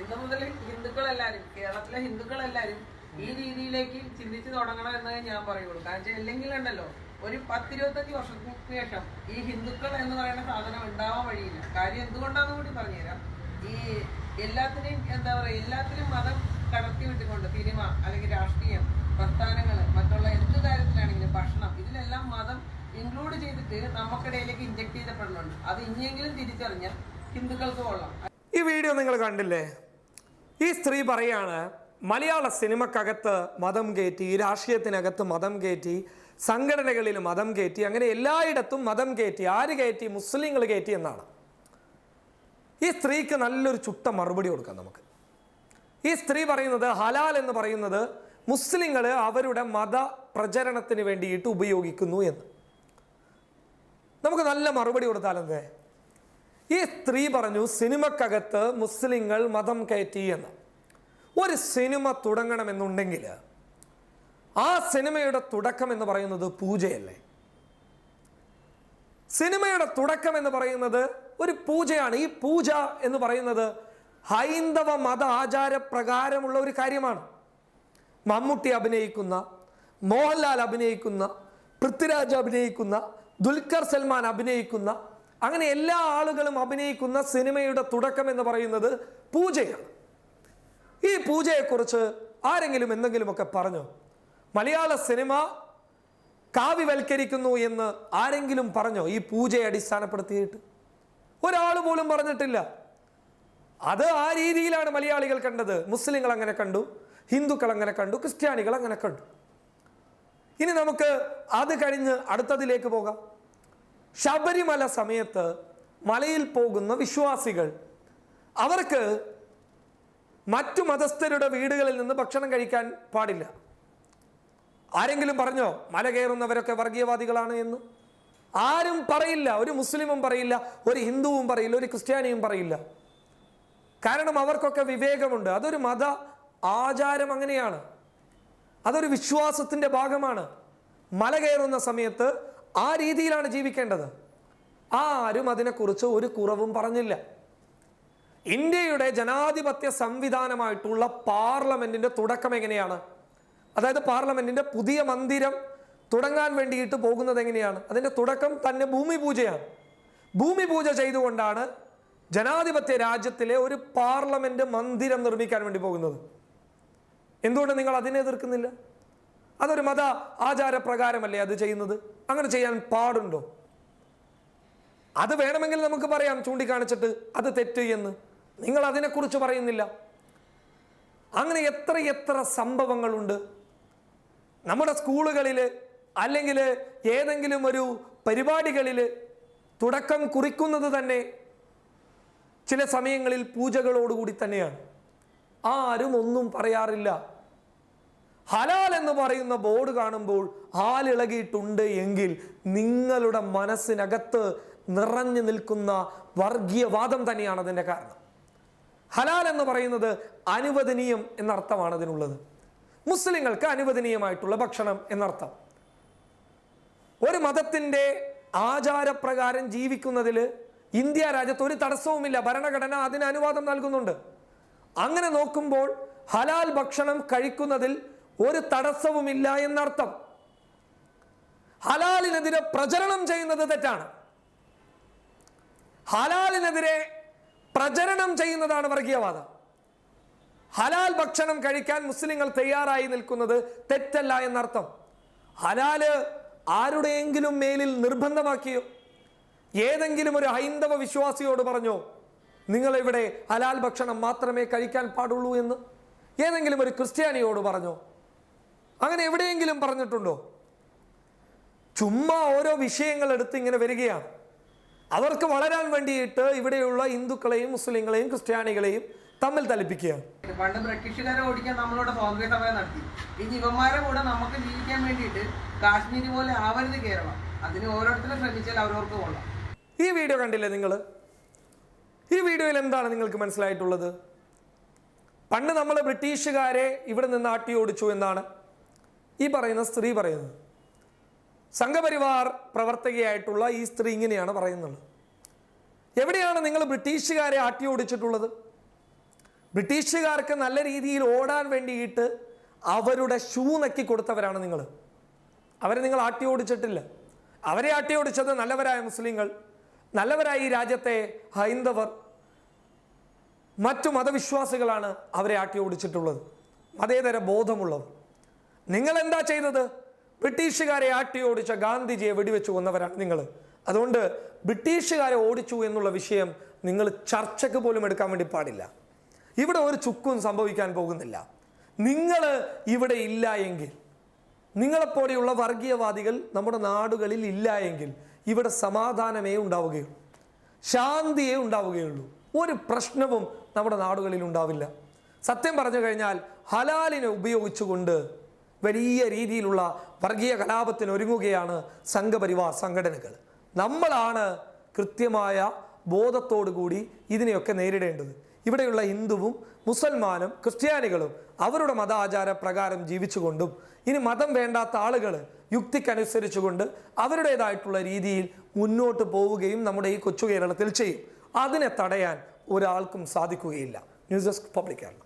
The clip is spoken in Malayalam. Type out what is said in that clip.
ഇന്നു മുതൽ ഹിന്ദുക്കളെല്ലാരും കേരളത്തിലെ ഹിന്ദുക്കളെല്ലാരും ഈ രീതിയിലേക്ക് ചിന്തിച്ചു തുടങ്ങണം എന്ന് ഞാൻ പറയുള്ളൂ. കാരണം വെച്ചാൽ അല്ലെങ്കിൽ ഉണ്ടല്ലോ ഒരു പത്തിരുപത്തഞ്ച് വർഷത്തിന് ശേഷം ഈ ഹിന്ദുക്കൾ എന്ന് പറയുന്ന സാധനം ഉണ്ടാവാൻ വഴിയില്ല. കാര്യം എന്തുകൊണ്ടാണെന്ന് കൂടി പറഞ്ഞുതരാം. ഈ എല്ലാത്തിനെയും എന്താ പറയുക എല്ലാത്തിനും മതം കടത്തി വിട്ടുകൊണ്ട് സിനിമ അല്ലെങ്കിൽ രാഷ്ട്രീയം പ്രസ്ഥാനങ്ങൾ മറ്റുള്ള എന്ത് കാര്യത്തിലാണെങ്കിലും ഭക്ഷണം ഇതിലെല്ലാം മതം ഇൻക്ലൂഡ് ചെയ്തിട്ട് നമുക്കിടയിലേക്ക് ഇഞ്ചക്ട് ചെയ്തപ്പെടുന്നുണ്ട് അത് ഇനിയെങ്കിലും തിരിച്ചറിഞ്ഞാൽ ഹിന്ദുക്കൾക്ക് കൊള്ളാം. ഈ വീഡിയോ നിങ്ങൾ കണ്ടില്ലേ? ഈ സ്ത്രീ പറയാണ് മലയാള സിനിമക്കകത്ത് മതം കയറ്റി രാഷ്ട്രീയത്തിനകത്ത് മതം കയറ്റി സംഘടനകളിൽ മതം കയറ്റി അങ്ങനെ എല്ലായിടത്തും മതം കയറ്റി ആര് കയറ്റി മുസ്ലിങ്ങൾ കയറ്റി എന്നാണ്. ഈ സ്ത്രീക്ക് നല്ലൊരു ചുട്ട മറുപടി കൊടുക്കാം നമുക്ക്. ഈ സ്ത്രീ പറയുന്നത് ഹലാൽ എന്ന് പറയുന്നത് മുസ്ലിങ്ങൾ അവരുടെ മത പ്രചരണത്തിന് വേണ്ടിയിട്ട് ഉപയോഗിക്കുന്നു എന്ന്. നമുക്ക് നല്ല മറുപടി കൊടുത്താലെന്തേ? ഈ സ്ത്രീ പറഞ്ഞു സിനിമക്കകത്ത് മുസ്ലിങ്ങൾ മതം കയറ്റി എന്ന്. ഒരു സിനിമ തുടങ്ങണമെന്നുണ്ടെങ്കിൽ ആ സിനിമയുടെ തുടക്കം എന്ന് പറയുന്നത് പൂജയല്ലേ? സിനിമയുടെ തുടക്കം എന്ന് പറയുന്നത് ഒരു പൂജയാണ്. ഈ പൂജ എന്ന് പറയുന്നത് ഹൈന്ദവ മത ആചാരപ്രകാരമുള്ള ഒരു കാര്യമാണ്. മമ്മൂട്ടി അഭിനയിക്കുന്ന മോഹൻലാൽ അഭിനയിക്കുന്ന പൃഥ്വിരാജ് അഭിനയിക്കുന്ന ദുൽഖർ സൽമാൻ അഭിനയിക്കുന്ന അങ്ങനെ എല്ലാ ആളുകളും അഭിനയിക്കുന്ന സിനിമയുടെ തുടക്കം എന്ന് പറയുന്നത് പൂജയാണ്. ഈ പൂജയെക്കുറിച്ച് ആരെങ്കിലും എന്തെങ്കിലുമൊക്കെ പറഞ്ഞു? മലയാള സിനിമ കാവ്യവൽക്കരിക്കുന്നു എന്ന് ആരെങ്കിലും പറഞ്ഞോ? ഈ പൂജയെ അടിസ്ഥാനപ്പെടുത്തിയിട്ട്? ഒരാൾ പോലും പറഞ്ഞിട്ടില്ല. അത് ആ രീതിയിലാണ് മലയാളികൾ കണ്ടത്. മുസ്ലിങ്ങൾ അങ്ങനെ കണ്ടു ഹിന്ദുക്കൾ അങ്ങനെ കണ്ടു ക്രിസ്ത്യാനികൾ അങ്ങനെ കണ്ടു. ഇനി നമുക്ക് അത് കഴിഞ്ഞ് അടുത്തതിലേക്ക് പോകാം. ശബരിമല സമയത്ത് മലയിൽ പോകുന്ന വിശ്വാസികൾ അവർക്ക് മറ്റു മതസ്ഥരുടെ വീടുകളിൽ നിന്ന് ഭക്ഷണം കഴിക്കാൻ പാടില്ല. ആരെങ്കിലും പറഞ്ഞോ മല കയറുന്നവരൊക്കെ വർഗീയവാദികളാണ് എന്ന്? ആരും പറയില്ല ഒരു മുസ്ലിമും പറയില്ല ഒരു ഹിന്ദുവും പറയില്ല ഒരു ക്രിസ്ത്യാനിയും പറയില്ല. കാരണം അവർക്കൊക്കെ വിവേകമുണ്ട്. അതൊരു മത ആചാരം അങ്ങനെയാണ്. അതൊരു വിശ്വാസത്തിന്റെ ഭാഗമാണ്. മല കയറുന്ന സമയത്ത് ആ രീതിയിലാണ് ജീവിക്കേണ്ടത്. ആരും അതിനെക്കുറിച്ച് ഒരു കുറവും പറഞ്ഞില്ല. ഇന്ത്യയുടെ ജനാധിപത്യ സംവിധാനമായിട്ടുള്ള പാർലമെന്റിന്റെ തുടക്കം എങ്ങനെയാണ്? അതായത് പാർലമെന്റിന്റെ പുതിയ മന്ദിരം തുടങ്ങാൻ വേണ്ടിയിട്ട് പോകുന്നത് എങ്ങനെയാണ്? അതിന്റെ തുടക്കം തന്നെ ഭൂമി പൂജയാണ്. ഭൂമി പൂജ ചെയ്തുകൊണ്ടാണ് ജനാധിപത്യ രാജ്യത്തിലെ ഒരു പാർലമെന്റ് മന്ദിരം നിർമ്മിക്കാൻ വേണ്ടി പോകുന്നത്. എന്തുകൊണ്ട് നിങ്ങൾ അതിനെ എതിർക്കുന്നില്ല? അതൊരു മത ആചാരപ്രകാരമല്ലേ അത് ചെയ്യുന്നത്? അങ്ങനെ ചെയ്യാൻ പാടുണ്ടോ? അത് വേണമെങ്കിൽ നമുക്ക് പറയാം ചൂണ്ടിക്കാണിച്ചിട്ട് അത് തെറ്റ് എന്ന്. നിങ്ങൾ അതിനെക്കുറിച്ച് പറയുന്നില്ല. അങ്ങനെ എത്ര എത്ര സംഭവങ്ങളുണ്ട്. നമ്മുടെ സ്കൂളുകളിൽ അല്ലെങ്കിൽ ഏതെങ്കിലും ഒരു പരിപാടികളിൽ തുടക്കം കുറിക്കുന്നത് തന്നെ ചില സമയങ്ങളിൽ പൂജകളോടുകൂടി തന്നെയാണ്. ആരും ഒന്നും പറയാറില്ല. ഹലാൽ എന്ന് പറയുന്ന ബോർഡ് കാണുമ്പോൾ ആലിളകിയിട്ടുണ്ട് എങ്കിൽ നിങ്ങളുടെ മനസ്സിനകത്ത് നിറഞ്ഞു നിൽക്കുന്ന വർഗീയവാദം തന്നെയാണ് അതിന്റെ കാരണം. ഹലാൽ എന്ന് പറയുന്നത് അനുവദനീയം എന്നർത്ഥമാണ് അതിനുള്ളത്. മുസ്ലിങ്ങൾക്ക് അനുവദനീയമായിട്ടുള്ള ഭക്ഷണം എന്നർത്ഥം. ഒരു മതത്തിന്റെ ആചാരപ്രകാരം ജീവിക്കുന്നതിൽ ഇന്ത്യ രാജ്യത്ത് ഒരു തടസ്സവുമില്ല ഭരണഘടന അതിന് അനുവാദം നൽകുന്നുണ്ട്. അങ്ങനെ നോക്കുമ്പോൾ ഹലാൽ ഭക്ഷണം കഴിക്കുന്നതിൽ ഒരു തടസ്സവുമില്ല എന്നർത്ഥം. ഹലാലിനെതിരെ പ്രചരണം ചെയ്യുന്നത് തെറ്റാണ്. ഹലാലിനെതിരെ പ്രചരണം ചെയ്യുന്നതാണ് വർഗീയവാദം. ഹലാൽ ഭക്ഷണം കഴിക്കാൻ മുസ്ലിങ്ങൾ തയ്യാറായി നിൽക്കുന്നത് തെറ്റല്ല എന്നർത്ഥം. ഹലാൽ ആരുടെയെങ്കിലും മേലിൽ നിർബന്ധമാക്കിയോ? ഏതെങ്കിലും ഒരു ഹൈന്ദവ വിശ്വാസിയോട് പറഞ്ഞോ നിങ്ങൾ ഇവിടെ ഹലാൽ ഭക്ഷണം മാത്രമേ കഴിക്കാൻ പാടുള്ളൂ എന്ന്? ഏതെങ്കിലും ഒരു ക്രിസ്ത്യാനിയോട് പറഞ്ഞോ അങ്ങനെ എവിടെയെങ്കിലും പറഞ്ഞിട്ടുണ്ടോ? ചുമ്മാ ഓരോ വിഷയങ്ങൾ എടുത്ത് ഇങ്ങനെ വരികയാണ്. അവർക്ക് വളരാൻ വേണ്ടിയിട്ട് ഇവിടെയുള്ള ഹിന്ദുക്കളെയും മുസ്ലിങ്ങളെയും ക്രിസ്ത്യാനികളെയും തമ്മിൽ തലിപ്പിക്കുകയാണ് പണ്ട് ബ്രിട്ടീഷുകാരെ ഓടിക്കാൻ നമ്മളോട് സ്വാതന്ത്ര്യ സമരം നടത്തി. ഈ ജീവന്മാരെ കൂടെ നമുക്ക് ജീവിക്കാൻ വേണ്ടിയിട്ട് കാശ്മീരി പോലെ ആവരുത് കേരളം. അതിന് ഓരോരുത്തരും ശ്രമിച്ചാൽ അവരവർക്ക് കൊള്ളാം. ഈ വീഡിയോ കണ്ടില്ലേ നിങ്ങൾ ഈ വീഡിയോയിൽ എന്താണ് നിങ്ങൾക്ക് മനസ്സിലായിട്ടുള്ളത്? പണ്ട് നമ്മൾ ബ്രിട്ടീഷുകാരെ ഇവിടെ നിന്ന് ആട്ടി ഓടിച്ചു എന്നാണ്. ഈ പറയുന്ന സ്ത്രീ പറയുന്നത് സംഘപരിവാർ പ്രവർത്തകയായിട്ടുള്ള ഈ സ്ത്രീ ഇങ്ങനെയാണ് പറയുന്നത്. എവിടെയാണ് നിങ്ങൾ ബ്രിട്ടീഷുകാരെ ആട്ടി ഓടിച്ചിട്ടുള്ളത്? ബ്രിട്ടീഷുകാർക്ക് നല്ല രീതിയിൽ ഓടാൻ വേണ്ടിയിട്ട് അവരുടെ ഷൂ നക്കി കൊടുത്തവരാണ് നിങ്ങൾ. അവരെ നിങ്ങൾ ആട്ടി ഓടിച്ചിട്ടില്ല. അവരെ ആട്ടി ഓടിച്ചത് നല്ലവരായ മുസ്ലിങ്ങൾ നല്ലവരായ ഈ രാജ്യത്തെ ഹൈന്ദവർ മറ്റു മതവിശ്വാസികളാണ് അവരെ ആട്ടി ഓടിച്ചിട്ടുള്ളത്. മതേതര ബോധമുള്ളവർ. നിങ്ങൾ എന്താ ചെയ്തത്? ബ്രിട്ടീഷുകാരെ ആട്ടി ഓടിച്ച ഗാന്ധിജിയെ വെടിവെച്ച് കൊന്നവരാണ് നിങ്ങൾ അതുകൊണ്ട് ബ്രിട്ടീഷുകാരെ ഓടിച്ചു എന്നുള്ള വിഷയം നിങ്ങൾ ചർച്ചയ്ക്ക് പോലും എടുക്കാൻ വേണ്ടി പാടില്ല. ഇവിടെ ഒരു ചുക്കും സംഭവിക്കാൻ പോകുന്നില്ല. നിങ്ങൾ ഇവിടെ ഇല്ല എങ്കിൽ നിങ്ങളെപ്പോലെയുള്ള വർഗീയവാദികൾ നമ്മുടെ നാടുകളിൽ ഇല്ല എങ്കിൽ ഇവിടെ സമാധാനമേ ഉണ്ടാവുകയുള്ളൂ. ശാന്തിയേ ഉണ്ടാവുകയുള്ളൂ. ഒരു പ്രശ്നവും നമ്മുടെ നാടുകളിൽ ഉണ്ടാവില്ല. സത്യം പറഞ്ഞു കഴിഞ്ഞാൽ ഹലാലിനെ ഉപയോഗിച്ചുകൊണ്ട് വലിയ രീതിയിലുള്ള വർഗീയ കലാപത്തിന് ഒരുങ്ങുകയാണ് സംഘപരിവാർ സംഘടനകൾ. നമ്മളാണ് കൃത്യമായ കൂടി ഇതിനെയൊക്കെ നേരിടേണ്ടത്. ഇവിടെയുള്ള ഹിന്ദുവും മുസൽമാനും ക്രിസ്ത്യാനികളും അവരുടെ മതാചാര പ്രകാരം ജീവിച്ചുകൊണ്ടും ഇനി മതം വേണ്ടാത്ത ആളുകൾ യുക്തിക്കനുസരിച്ചുകൊണ്ട് അവരുടേതായിട്ടുള്ള രീതിയിൽ മുന്നോട്ട് പോവുകയും നമ്മുടെ ഈ കൊച്ചു കേരളത്തിൽ ചെയ്യും. അതിനെ തടയാൻ ഒരാൾക്കും സാധിക്കുകയില്ല. News desk public Kerala.